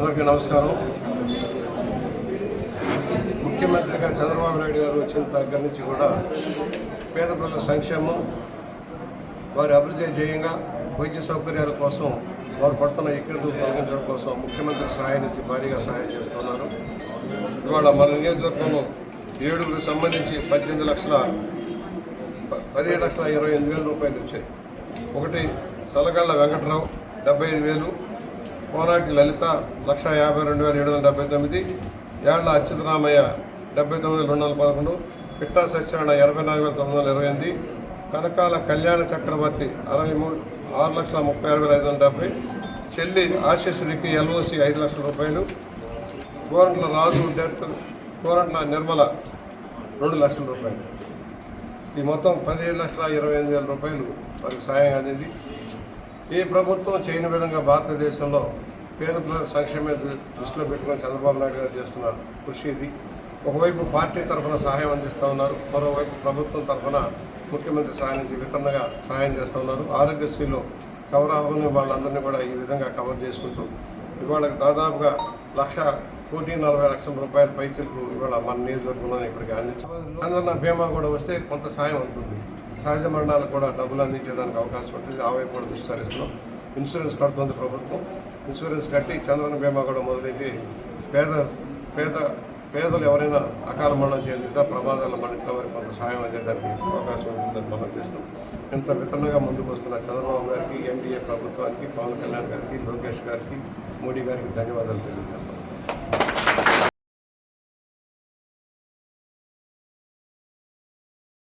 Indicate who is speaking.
Speaker 1: అందరికీ నమస్కారం. ముఖ్యమంత్రిగా చంద్రబాబు నాయుడు గారు వచ్చిన దగ్గర నుంచి కూడా పేద ప్రజల సంక్షేమం వారి అభివృద్ధి ధ్యేయంగా వైద్య సౌకర్యాల కోసం వారు పడుతున్న ఇక్కడితో తొలగించడం కోసం ముఖ్యమంత్రి సహాయం నుంచి భారీగా సహాయం చేస్తున్నారు ఇవాళ మన నియోజకవర్గంలో ఏడుగురికి సంబంధించి పద్దెనిమిది లక్షల ప- పదిహేడు లక్షల ఇరవై ఎనిమిది వేల రూపాయలు వచ్చాయి. ఒకటి సలగళ్ళ వెంకట్రావు డెబ్బై ఐదు వేలు. కోనాటి లలిత లక్ష యాభై రెండు వేల ఏడు వందల డెబ్బై తొమ్మిది ఏళ్ళ అచ్యుతరామయ్య డెబ్బై తొమ్మిది రెండు వందల పదకొండు పిట్టా సత్యనారాయణ ఎనభై నాలుగు వేల తొమ్మిది వందల ఇరవై ఎనిమిది కనకాల కళ్యాణ చక్రవర్తి అరవై మూడు ఆరు లక్షల ముప్పై ఆరు వేల ఐదు వందల డెబ్బై చెల్లి ఆశీస్సునికి ఎల్ఓసి ఐదు లక్షల రూపాయలు గోరంట్ల రాజు డెత్ గోరంట్ల నిర్మల రెండు లక్షల రూపాయలు. ఈ మొత్తం పదిహేడు లక్షల ఇరవై ఎనిమిది వేల రూపాయలు వారికి సాయం అందింది. ఈ ప్రభుత్వం చేయని విధంగా భారతదేశంలో పేద ప్రజల సంక్షేమ దృష్టిలో పెట్టుకొని చంద్రబాబు నాయుడు గారు చేస్తున్నారు కృషి ఇది. ఒకవైపు పార్టీ తరఫున సహాయం అందిస్తూ ఉన్నారు. మరోవైపు ప్రభుత్వం తరఫున ముఖ్యమంత్రి సహాయం నుంచి వితరణగా సహాయం చేస్తూ ఉన్నారు. ఆరోగ్యశ్రీలో కవర్ అవ్వని వాళ్ళందరినీ కూడా ఈ విధంగా కవర్ చేసుకుంటూ ఇవాళ దాదాపుగా లక్ష కోటి నలభై లక్షల రూపాయల పైచలకు ఇవాళ మన నియోజకవర్గంలో ఇప్పటికీ అందించారు. ఆంధ్రన బీమా కూడా వస్తే కొంత సాయం అవుతుంది. సహజ మరణాలకు కూడా డబ్బులు అందించేదానికి అవకాశం ఉంటుంది. ఆ వైపు కూడా దృష్టి సారిస్తున్నాం. ఇన్సూరెన్స్ కడుతుంది ప్రభుత్వం. ఇన్సూరెన్స్ కట్టి చంద్రన బీమా కూడా మొదలైతే పేద పేద పేదలు ఎవరైనా అకాల మరణం చెందితే ప్రమాదాల మరణించిన వారికి కొంత సాయం అందేదానికి అవకాశం ఉంటుందని మనం చేస్తాం ఇంత వితరణగా ముందుకు వస్తున్న చంద్రబాబు గారికి ఎన్డీఏ ప్రభుత్వానికి పవన్ కళ్యాణ్ గారికి లోకేష్ గారికి మోడీ గారికి ధన్యవాదాలు తెలియజేస్తాం